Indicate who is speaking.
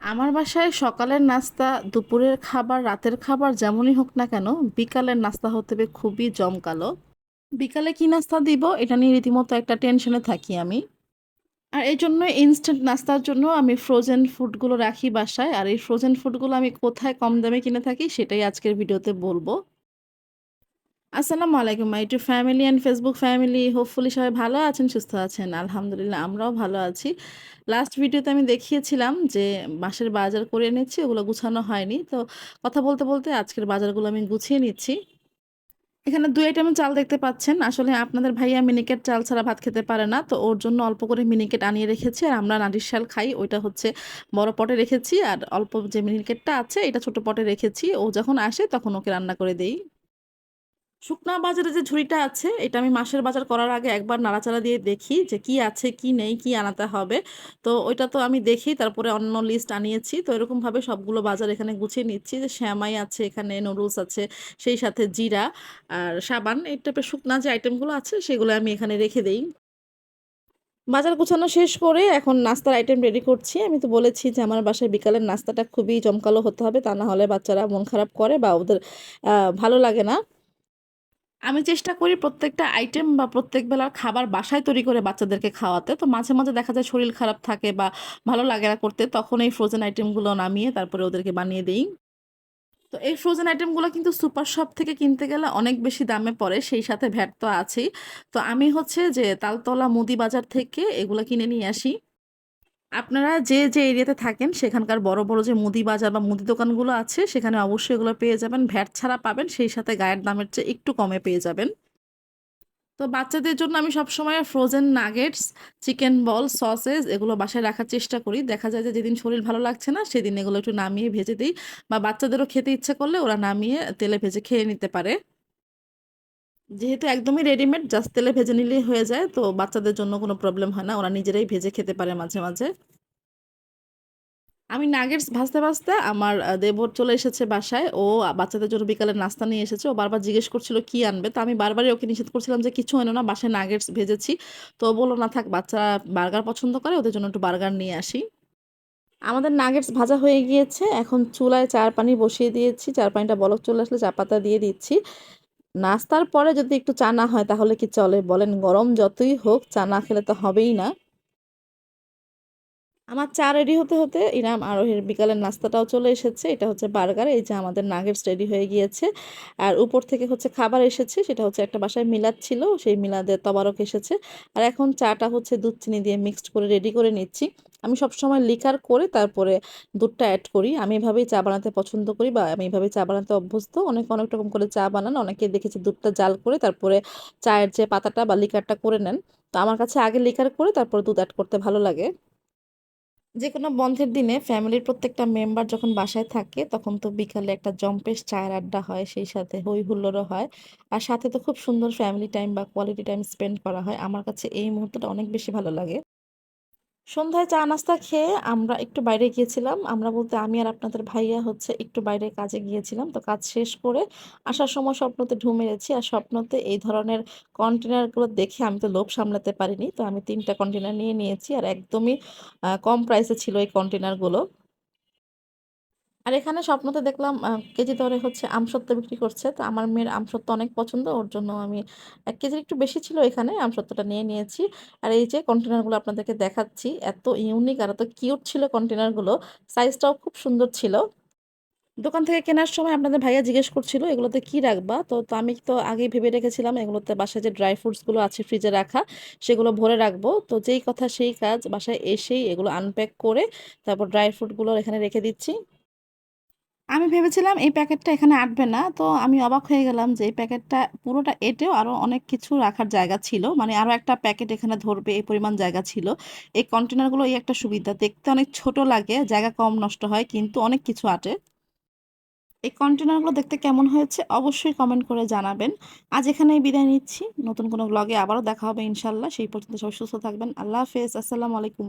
Speaker 1: আমার বাসায় সকালের নাস্তা, দুপুরের খাবার, রাতের খাবার যেমনই হোক না কেন, বিকালের নাস্তা হতে হবে খুবই জমকালো। বিকালে কি নাস্তা দিব এটা নিয়ে রীতিমতো একটা টেনশনে থাকি আমি। আর এই জন্য ইনস্ট্যান্ট নাস্তার জন্য আমি ফ্রোজেন ফুডগুলো রাখি বাসায়। আর এই ফ্রোজেন ফুডগুলো আমি কোথায় কম দামে কিনে থাকি সেটাই আজকের ভিডিওতে বলব। আসসালামু আলাইকুম my to family and Facebook family hopefully সবাই ভালো আছেন, সুস্থ আছেন। আলহামদুলিল্লাহ, আমরাও ভালো আছি। লাস্ট ভিডিওতে আমি দেখিয়েছিলাম যে মাসের বাজার করে এনেছি, ওগুলো গুছানো হয়নি। তো কথা বলতে বলতে আজকের বাজারগুলো আমি গুছিয়ে নিচ্ছি। এখানে দুই আইটেমের চাল দেখতে পাচ্ছেন। আসলে আপনাদের ভাইয়া মিনিকেট চাল ছাড়া ভাত খেতে পারে না, তো ওর জন্য অল্প করে মিনিকেট আনিয়ে রেখেছি। আর আমরা নারিশ শাল খাই, ওইটা হচ্ছে বড় পটে রেখেছি। আর অল্প যে মিনিকেটটা আছে, এটা ছোট পটে রেখেছি। ও যখন আসে, তখন ওকে রান্না করে দেই। শুকনা বাজারে যে ঝুড়িটা আছে, এটা আমি মাসের বাজার করার আগে একবার নাড়াচাড়া দিয়ে দেখি যে কি আছে, কি নেই, কি আনাতে হবে। তো ওইটা তো আমি দেখি, তারপরে অন্য লিস্ট আনিয়েছি। তো এরকমভাবে সবগুলো বাজার এখানে গুছিয়ে নিচ্ছি যে শ্যামাই আছে, এখানে নুডলস আছে, সেই সাথে জিরা আর সাবান, এই টাইপের শুকনা যে আইটেমগুলো আছে, সেগুলো আমি এখানে রেখে দেই। বাজার গুছানো শেষ করে এখন নাস্তার আইটেম রেডি করছি। আমি তো বলেছি যে আমার বাসায় বিকালের নাস্তাটা খুবই জমকালো হতে হবে, তা না হলে বাচ্চারা মন খারাপ করে বা ওদের ভালো লাগে না। আমি চেষ্টা করি প্রত্যেকটা আইটেম বা প্রত্যেক বেলার খাবার বাসায় তৈরি করে বাচ্চাদেরকে খাওয়াতে। তো মাঝে মাঝে দেখা যায় শরীর খারাপ থাকে বা ভালো লাগে না করতে, তখন এই ফ্রোজেন আইটেমগুলো নামিয়ে তারপরে ওদেরকে বানিয়ে দিই। তো এই ফ্রোজেন আইটেমগুলো কিন্তু সুপার শপ থেকে কিনতে গেলে অনেক বেশি দামে পড়ে, সেই সাথে ভ্যাট তো আছেই। তো আমি হচ্ছে যে তালতলা মুদি বাজার থেকে এগুলো কিনে নিয়ে আসি। আপনারা যে যে এরিয়াতে থাকেন, সেখানকার বড় বড় যে মুদি বাজার বা মুদি দোকানগুলো আছে, সেখানে অবশ্যই এগুলো পেয়ে যাবেন। ভ্যাট ছাড়া পাবেন, সেই সাথে গায়ের দামের চেয়ে একটু কমে পেয়ে যাবেন। তো বাচ্চাদের জন্য আমি সবসময় frozen nuggets chicken ball sausages এগুলো বাসায় রাখার চেষ্টা করি। দেখা যায় যে, যেদিন শরীর ভালো লাগছে না, সেদিন এগুলো একটু নামিয়ে ভেজে দিই বা বাচ্চাদেরও খেতে ইচ্ছে করলে ওরা নামিয়ে তেলে ভেজে খেয়ে নিতে পারে। যেহেতু একদমই রেডিমেড জাস্ট তেলে ভেজে নিলেই হয়ে যায় তো বাচ্চাদের জন্য কোনো প্রবলেম হয় না ওরা নিজেরাই ভেজে খেতে পারে মাঝে মাঝে আমি নাগেটস ভাজতে ভাজতে আমার দেবর চলে এসেছে বাসায়। ও বাচ্চাদের জন্য বিকালে নাস্তা নিয়ে এসেছে। ও বারবার জিজ্ঞেস করছিল কি আনবে? তো আমি বারবারই ওকে নিষেধ করছিলাম যে, "কিছু এনো না, বাসায় নাগেটস ভেজেছি।" তো বলো "না থাক বাচ্চারা বার্গার পছন্দ করে, ওদের জন্য একটু বার্গার নিয়ে আসি।" আমাদের নাগেটস ভাজা হয়ে গিয়েছে। এখন চুলায় চার পানি বসিয়ে দিয়েছি। চার পানিটা বলক চলে আসলে চা পাতা দিয়ে দিচ্ছি। নাস্তার পরে যদি একটু চা না হয় তাহলে কি চলে? বলেন গরম যতই হোক চা না খেলে তো হবেই না। আমার চা রেডি হতে হতে ইরাম আরোহীর বিকালের নাস্তাটাও চলে এসেছে এটা হচ্ছে বার্গার, এই যে আমাদের নাগেটস রেডি হয়ে গিয়েছে আর উপর থেকে হচ্ছে খাবার এসেছে, সেটা হচ্ছে একটা বাসায় মিলাদ ছিল, সেই মিলাদের তবারক এসেছে আর এখন চাটা হচ্ছে দুধ চিনি দিয়ে মিক্সড করে রেডি করে নিচ্ছি আমি সবসময় লিকার করে তারপরে দুধটা অ্যাড করি। আমি এভাবেই চা বানাতে পছন্দ করি বা আমি এভাবেই চা বানাতে অভ্যস্ত। অনেক অনেক রকম করে চা বানান। অনেকে দেখেছি দুধটা জাল করে তারপরে চায়ের যে পাতাটা বা লিকারটা করে নেন। তো আমার কাছে আগে লিকার করে তারপরে দুধ অ্যাড করতে ভালো লাগে। যে কোনো বন্ধের দিনে ফ্যামিলির প্রত্যেকটা মেম্বার যখন বাসায় থাকে, তখন তো বিকালে একটা জম্পেশ চায়ের আড্ডা হয়, সেই সাথে হই হুল্লোড়ও হয়। আর সাথে তো খুব সুন্দর ফ্যামিলি টাইম বা কোয়ালিটি টাইম স্পেন্ড করা হয়। আমার কাছে এই মুহূর্তটা অনেক বেশি ভালো লাগে। সন্ধ্যায় চা নাস্তা খেয়ে আমরা একটু বাইরে গিয়েছিলাম। আমরা বলতে আমি আর আপনাদের ভাইয়া হচ্ছে একটু বাইরে কাজে গিয়েছিলাম। তো কাজ শেষ করে আসার সময় স্বপ্নতে ঢু মেরেছি আর স্বপ্নতে এই ধরনের কন্টেনারগুলো দেখে আমি তো লোভ সামলাতে পারিনি। তো আমি তিনটা কন্টেনার নিয়ে নিয়েছি আর একদমই কম প্রাইসে ছিল এই কন্টেনারগুলো। আর এখানে স্বপ্নতে দেখলাম কেজি দরে হচ্ছে আমসত্ত্ব বিক্রি করছে। তো আমার মেয়ের আমসত্ত্ব অনেক পছন্দ। ওর জন্য আমি ১ কেজির একটু বেশি ছিল এখানে আমসত্ত্বটা নিয়ে নিয়েছি। আর এই যে কন্টেনারগুলো আপনাদেরকে দেখাচ্ছি। এত ইউনিক আর এত কিউট ছিল কন্টেনারগুলো। সাইজটাও খুব সুন্দর ছিল। দোকান থেকে কেনার সময় আপনাদের ভাইয়া জিজ্ঞেস করছিল, "এগুলোতে কি রাখবা?" তো তো আমি তো আগেই ভেবে রেখেছিলাম এগুলোতে বাসায় যে ড্রাই ফ্রুটসগুলো আছে ফ্রিজে রাখা, সেগুলো ভরে রাখব। তো যেই কথা সেই কাজ। বাসায় এসেই এগুলো আনপ্যাক করে তারপর ড্রাই ফ্রুটগুলো এখানে রেখে দিচ্ছি। আমি ভেবেছিলাম এই প্যাকেটটা এখানে আঁটবে না। তো আমি অবাক হয়ে গেলাম যে এই প্যাকেটটা পুরোটা এঁটেও আরও অনেক কিছু রাখার জায়গা ছিল। মানে আরও একটা প্যাকেট এখানে ধরবে এই পরিমাণ জায়গা ছিল। এই কন্টেনারগুলো এই একটা সুবিধা। দেখতে অনেক ছোট লাগে, জায়গা কম নষ্ট হয় কিন্তু অনেক কিছু আঁটে। এই কন্টেনারগুলো দেখতে কেমন হয়েছে অবশ্যই কমেন্ট করে জানাবেন। আজ এখানেই বিদায় নিচ্ছি। নতুন কোনো ব্লগে আবারও দেখা হবে ইনশাল্লাহ সেই পর্যন্ত সবাই সুস্থ থাকবেন। আল্লাহ হাফেজ। আসসালামু আলাইকুম।